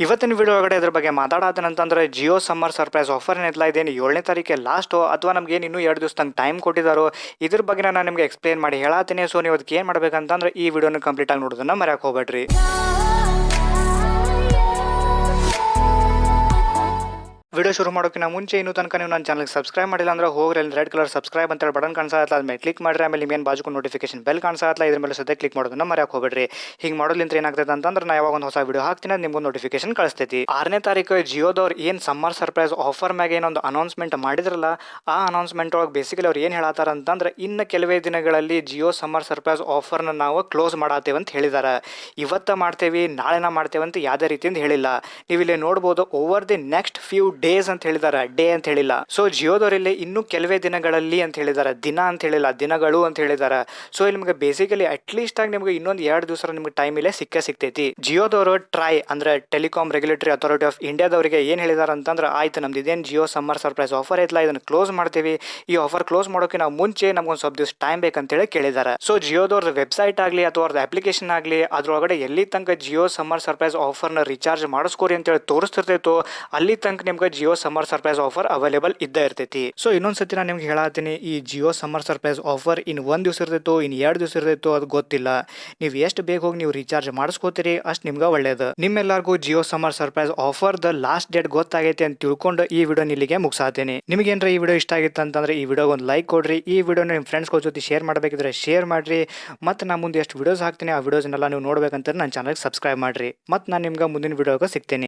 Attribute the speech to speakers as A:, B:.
A: ಇವತ್ತಿನ ವಿಡಿಯೋ ಒಳಗಡೆ ಇದ್ರ ಬಗ್ಗೆ ಮಾತಾಡೋದನಂತಂದ್ರೆ ಜಿಯೋ ಸಮ್ಮರ್ ಸರ್ಪ್ರೈಸ್ ಆಫರ್ ಏನಿಲ್ಲ, ಇದೇನು ಏಳನೇ ತಾರೀಕೆ ಲಾಸ್ಟು ಅಥವಾ ನಮ್ಗೆ ಇನ್ನೂ ಎರಡು ದಿವಸ ತಂಗೆ ಟೈಮ್ ಕೊಟ್ಟಿದ್ದಾರೋ ಇದ್ರ ಬಗ್ಗೆ ನಾನು ನಿಮಗೆ ಎಕ್ಸ್ಪ್ಲೇನ್ ಮಾಡಿ ಹೇಳತ್ತೀನಿ. ಸೊ ನೀವು ಅದಕ್ಕೆ ಏನು ಮಾಡ್ಬೇಕಂತಂದ್ರೆ ಈ ವಿಡಿಯೋನ ಕಂಪ್ಲೀಟ್ ಆಗಿ ನೋಡೋದನ್ನ ಮರ್ಯಾಕೆ ಹೋಗ್ಬೇಡ್ರಿ. ವಿಡಿಯೋ ಶುರು ಮಾಡೋಕ್ಕಿಂತ ಮುಂಚೆ ಇನ್ನೂ ತನಕ ನೀವು ನನ್ನ ಚಾನಲ್ಗೆ ಸಬ್ಸ್ಕ್ರೈಬ್ ಮಾಡಿಲ್ಲ ಅಂದ್ರೆ ಹೋಗ್ರಿ, ಅಲ್ಲಿ ರೆಡ್ ಕಲರ್ ಸಬ್ಸ್ಕ್ರೈಬ್ ಅಂತ ಹೇಳಿ ಬಟನ್ ಕಾಣಿಸ್ತಾ ಮೇಲೆ ಕ್ಲಿಕ್ ಮಾಡಿದ್ರೆ ಆಮೇಲೆ ಏನು ಬಾಜುಕು ನೋಟಿಫಿಕೇಶನ್ ಬೆಲ್ ಕಾಣಿಸ್ತಾ ಇದ್ರ ಮೇಲೆ ಸದ್ಯ ಕ್ಲಿಕ್ ಮಾಡೋದನ್ನ ಮರ್ಯಾಕೆ ಹೋಗ್ಬೇಡ್ರಿ. ಹಿಂಗೆ ಮಾಡೋದ್ಲಿಂತ ಏನಾಗ್ತದೆ ಅಂತಂದ್ರೆ ನಾ ಯಾವಾಗ ಒಂದು ಹೊಸ ವಿಡಿಯೋ ಹಾಕ್ತೀನಿ ನಿಮ್ಗೆ ನೋಟಿಫಿಕೇಶನ್ ಕಳಿಸ್ತೈತಿ. ಆರನೇ ತಾರೀಕು ಜಿಯೋದವ್ರು ಏನು ಸಮ್ಮರ್ ಸರ್ಪ್ರೈಸ್ ಆಫರ್ ಮ್ಯಾಗ ಏನೊಂದು ಅನೌನ್ಸ್ಮೆಂಟ್ ಮಾಡಿದ್ರಲ್ಲ, ಆ ಅನೌನ್ಸ್ಮೆಂಟ್ ಒಳಗೆ ಬೇಸಿಕಲಿ ಅವ್ರು ಏನು ಹೇಳತ್ತಾರ ಅಂತಂದ್ರೆ ಇನ್ನು ಕೆಲವೇ ದಿನಗಳಲ್ಲಿ ಜಿಯೋ ಸಮ್ಮರ್ ಸರ್ಪ್ರೈಸ್ ಆಫರ್ನ ನಾವು ಕ್ಲೋಸ್ ಮಾಡತ್ತೇವೆ ಅಂತ ಹೇಳಿದ್ದಾರೆ ಇವತ್ತ ಮಾಡ್ತೇವೆ, ನಾಳೆನ ಮಾಡ್ತೇವೆ ಅಂತ ಯಾವುದೇ ರೀತಿಯಿಂದ ಹೇಳಿಲ್ಲ. ನೀವು ಇಲ್ಲಿ ನೋಡ್ಬೋದು over the next few days ಅಂತ ಹೇಳಿದ್ದಾರೆ ಡೇ ಅಂತ ಹೇಳಿಲ್ಲ. ಸೊ ಜಿಯೋದವರಲ್ಲಿ ಇನ್ನೂ ಕೆಲವೇ ದಿನಗಳಲ್ಲಿ ಅಂತ ಹೇಳಿದ್ದಾರೆ ದಿನ ಅಂತ ಹೇಳಿಲ್ಲ, ದಿನಗಳು ಅಂತ ಹೇಳಿದಾರೆ. ಸೊ ಇಲ್ಲಿ ನಿಮಗೆ ಬೇಸಿಕಲಿ ಅಟ್ಲೀಸ್ಟ್ ಆಗಿ ನಿಮಗೆ ಇನ್ನೊಂದು ಎರಡು ದಿವಸ ನಿಮ್ಗೆ ಟೈಮ್ ಇಲ್ಲೇ ಸಿಕ್ಕೇ ಸಿಗ್ತೈತಿ. ಜಿಯೋದವರು ಟ್ರೈ ಅಂದ್ರೆ ಟೆಲಿಕಾಂ ರೆಗ್ಯುಲೇಟರಿ ಅಥಾರಿಟಿ ಆಫ್ ಇಂಡಿಯಾದವರಿಗೆ ಏನು ಹೇಳಿದಾರ ಅಂತಂದ್ರೆ, ಆಯ್ತು, ನಮ್ದು ಇದೇನು ಜಿಯೋ ಸಮ್ಮರ್ ಸರ್ಪ್ರೈಸ್ ಆಫರ್ ಐತಲ್ಲ ಇದನ್ನು ಕ್ಲೋಸ್ ಮಾಡ್ತೀವಿ. ಈ ಆಫರ್ ಕ್ಲೋಸ್ ಮಾಡೋಕೆ ನಾವು ಮುಂಚೆ ನಮ್ಗೊಂದು ಸ್ವಲ್ಪ ದಿವಸ ಟೈಮ್ ಬೇಕಂತೇಳಿ ಕೇಳಿದ್ದಾರೆ ಸೊ ಜಿಯೋದವ್ರ ವೆಬ್ಸೈಟ್ ಆಗಲಿ ಅಥವಾ ಅವ್ರದ್ದು ಅಪ್ಲಿಕೇಶನ್ ಆಗಲಿ, ಅದ್ರೊಳಗಡೆ ಎಲ್ಲಿ ತನಕ ಜಿಯೋ ಸಮ್ಮರ್ ಸರ್ಪ್ರೈಸ್ ಆಫರ್ನ ರಿಚಾರ್ಜ್ ಮಾಡಿಸ್ಕೋರಿ ಅಂತೇಳಿ ತೋರಿಸ್ತಿರ್ತೈತೋ, ಅಲ್ಲಿ ತನಕ ನಿಮ್ಗೆ Jio summer surprise offer available ಇದ್ದ ಇರ್ತೈತಿ. ಸೊ ಇನ್ನೊಂದ್ಸತಿ ನಾನು ನಿಮ್ಗೆ ಹೇಳತ್ತೀನಿ ಈ ಜಿಯೋ ಸಮ್ಮರ್ ಸರ್ಪ್ರೈಸ್ ಆಫರ್ ಇನ್ ಒಂದ್ ದಿವಸ ಇರ್ತೈತೋ, ಇನ್ ಎರಡು ದಿವಸ ಇರ್ತೈತೋ, ಅದು ಗೊತ್ತಿಲ್ಲ. ನೀವು ಎಷ್ಟು ಬೇಗ ಹೋಗಿ ನೀವು ರೀಚಾರ್ಜ್ ಮಾಡಿಸ್ಕೋತೀರಿ, ಅಷ್ಟು ನಿಮ್ಗೆ ಒಳ್ಳೇದು. ನಿಮ್ಮೆಲ್ಲರಿಗೂ Jio summer surprise offer the last date ಗೊತ್ತಾಗೈತೆ ಅಂತ ತಿಳ್ಕೊಂಡು ಈ ವಿಡಿಯೋ ಇಲ್ಲಿಗೆ ಮುಗಿಸಾತೀನಿ. ನಿಮಗೇನ್ರ ಈ ವಿಡಿಯೋ ಇಷ್ಟ ಆಗಿತ್ತು ಅಂತಂದ್ರೆ ಈ ವಿಡಿಯೋಗೆ ಒಂದು ಲೈಕ್ ಕೊಡ್ರಿ. ಈ ವಿಡಿಯೋನ ನಿಮ್ಮ ಫ್ರೆಂಡ್ಸ್ಗಳ ಜೊತೆ ಶೇರ್ ಮಾಡಬೇಕಿದ್ರೆ ಶೇರ್ ಮಾಡ್ರಿ. ಮತ್ತು ನಾನು ಮುಂದೆ ಎಷ್ಟು ವಿಡಿಯೋಸ್ ಹಾಕ್ತೀನಿ, ಆ ವಿಡಿಯೋಸ್ನೆಲ್ಲ ನೀವು ನೋಡ್ಬೇಕಂತ ನನ್ನ ಚಾನಲ್ಗೆ ಸಬ್ಸ್ಕ್ರೈಬ್ ಮಾಡಿರಿ. ಮತ್ತು ನಾನು ನಿಮ್ಗೆ ಮುಂದಿನ ವಿಡಿಯೋಗೆ ಸಿಗ್ತೀನಿ.